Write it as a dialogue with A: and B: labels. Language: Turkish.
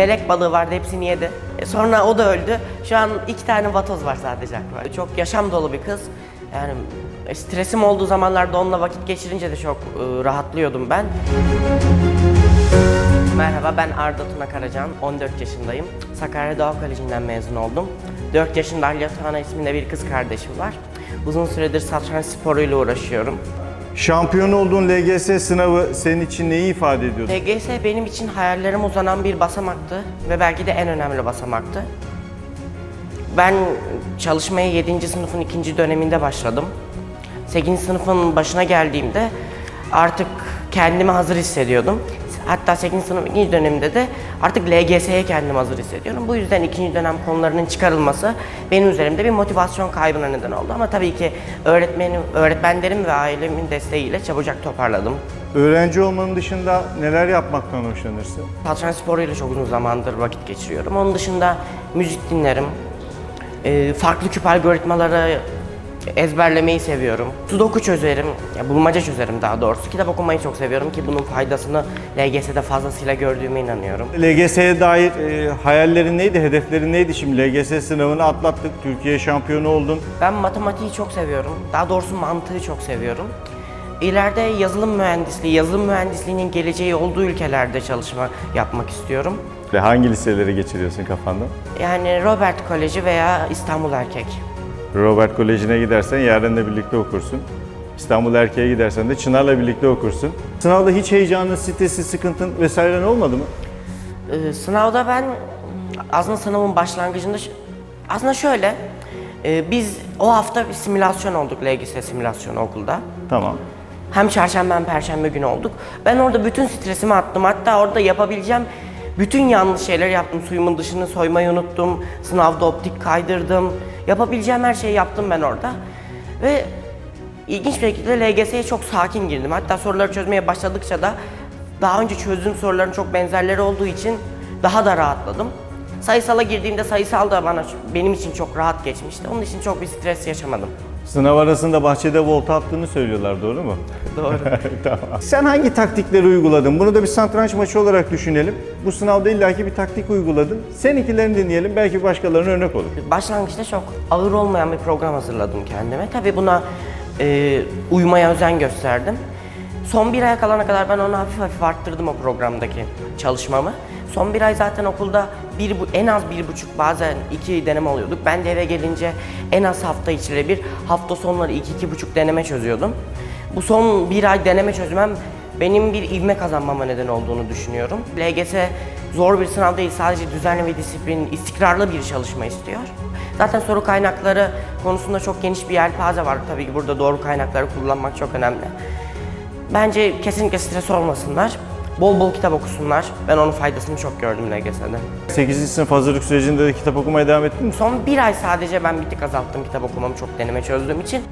A: melek balığı vardı hepsini yedi. E, sonra o da öldü. Şu an iki tane vatoz var sadece. Çok yaşam dolu bir kız. Yani e, stresim olduğu zamanlarda onunla vakit geçirince de çok e, rahatlıyordum ben. Merhaba ben Arda Tuna Karacan, 14 yaşındayım. Sakarya Doğa Koleji'nden mezun oldum. 4 yaşında Alya Tuana isminde bir kız kardeşim var. Uzun süredir satranç sporuyla uğraşıyorum.
B: Şampiyon olduğun LGS sınavı senin için neyi ifade ediyordu?
A: LGS benim için hayallerim uzanan bir basamaktı ve belki de en önemli basamaktı. Ben çalışmaya 7. sınıfın ikinci döneminde başladım. 8. sınıfın başına geldiğimde artık kendimi hazır hissediyordum. Hatta 8. sınıf ikinci döneminde de artık LGS'ye kendimi hazır hissediyorum. Bu yüzden ikinci dönem konularının çıkarılması benim üzerimde bir motivasyon kaybına neden oldu. Ama tabii ki öğretmenim, öğretmenlerim ve ailemin desteğiyle çabucak toparladım.
B: Öğrenci olmanın dışında neler yapmaktan hoşlanırsın?
A: Satranç sporuyla çok uzun zamandır vakit geçiriyorum. Onun dışında müzik dinlerim. Ee, farklı küp algoritmaları ezberlemeyi seviyorum. Sudoku çözerim, ya bulmaca çözerim daha doğrusu. Kitap okumayı çok seviyorum ki bunun faydasını LGS'de fazlasıyla gördüğüme inanıyorum.
B: LGS'ye dair e, hayallerin neydi, hedeflerin neydi? Şimdi LGS sınavını atlattık, Türkiye şampiyonu oldun.
A: Ben matematiği çok seviyorum. Daha doğrusu mantığı çok seviyorum. İleride yazılım mühendisliği, yazılım mühendisliğinin geleceği olduğu ülkelerde çalışma yapmak istiyorum.
B: Ve hangi liseleri geçiriyorsun kafanda?
A: Yani Robert Koleji veya İstanbul Erkek.
B: Robert Koleji'ne gidersen Yaren'le birlikte okursun. İstanbul Erkeğe gidersen de Çınar'la birlikte okursun. Sınavda hiç heyecanın, stresi, sıkıntın vesairen olmadı mı?
A: Ee, sınavda ben aslında sınavın başlangıcında aslında şöyle e, biz o hafta bir simülasyon olduk LGS simülasyonu okulda.
B: Tamam.
A: Hem çarşamba hem perşembe günü olduk. Ben orada bütün stresimi attım. Hatta orada yapabileceğim bütün yanlış şeyleri yaptım. Suyumun dışını soymayı unuttum. Sınavda optik kaydırdım. Yapabileceğim her şeyi yaptım ben orada. Ve ilginç bir şekilde LGS'ye çok sakin girdim. Hatta soruları çözmeye başladıkça da daha önce çözdüğüm soruların çok benzerleri olduğu için daha da rahatladım. Sayısala girdiğimde sayısal da bana benim için çok rahat geçmişti. Onun için çok bir stres yaşamadım.
B: Sınav arasında bahçede volta attığını söylüyorlar, doğru mu?
A: Doğru.
B: tamam. Sen hangi taktikleri uyguladın? Bunu da bir satranç maçı olarak düşünelim. Bu sınavda illaki bir taktik uyguladın. Seninkilerini dinleyelim, belki başkalarına örnek olur.
A: Başlangıçta çok ağır olmayan bir program hazırladım kendime. Tabii buna e, uymaya özen gösterdim. Son bir aya kalana kadar ben onu hafif hafif arttırdım o programdaki çalışmamı. Son bir ay zaten okulda bir, en az bir buçuk bazen iki deneme oluyorduk. Ben de eve gelince en az hafta içleri bir, hafta sonları iki iki buçuk deneme çözüyordum. Bu son bir ay deneme çözmem benim bir ivme kazanmama neden olduğunu düşünüyorum. LGS zor bir sınav değil, sadece düzenli ve disiplin, istikrarlı bir çalışma istiyor. Zaten soru kaynakları konusunda çok geniş bir yelpaze var. Tabii ki burada doğru kaynakları kullanmak çok önemli. Bence kesinlikle stres olmasınlar. Bol bol kitap okusunlar. Ben onun faydasını çok gördüm LGS'de.
B: 8. sınıf hazırlık sürecinde de kitap okumaya devam ettin mi?
A: Son bir ay sadece ben bir tık azalttım kitap okumamı çok deneme çözdüğüm için.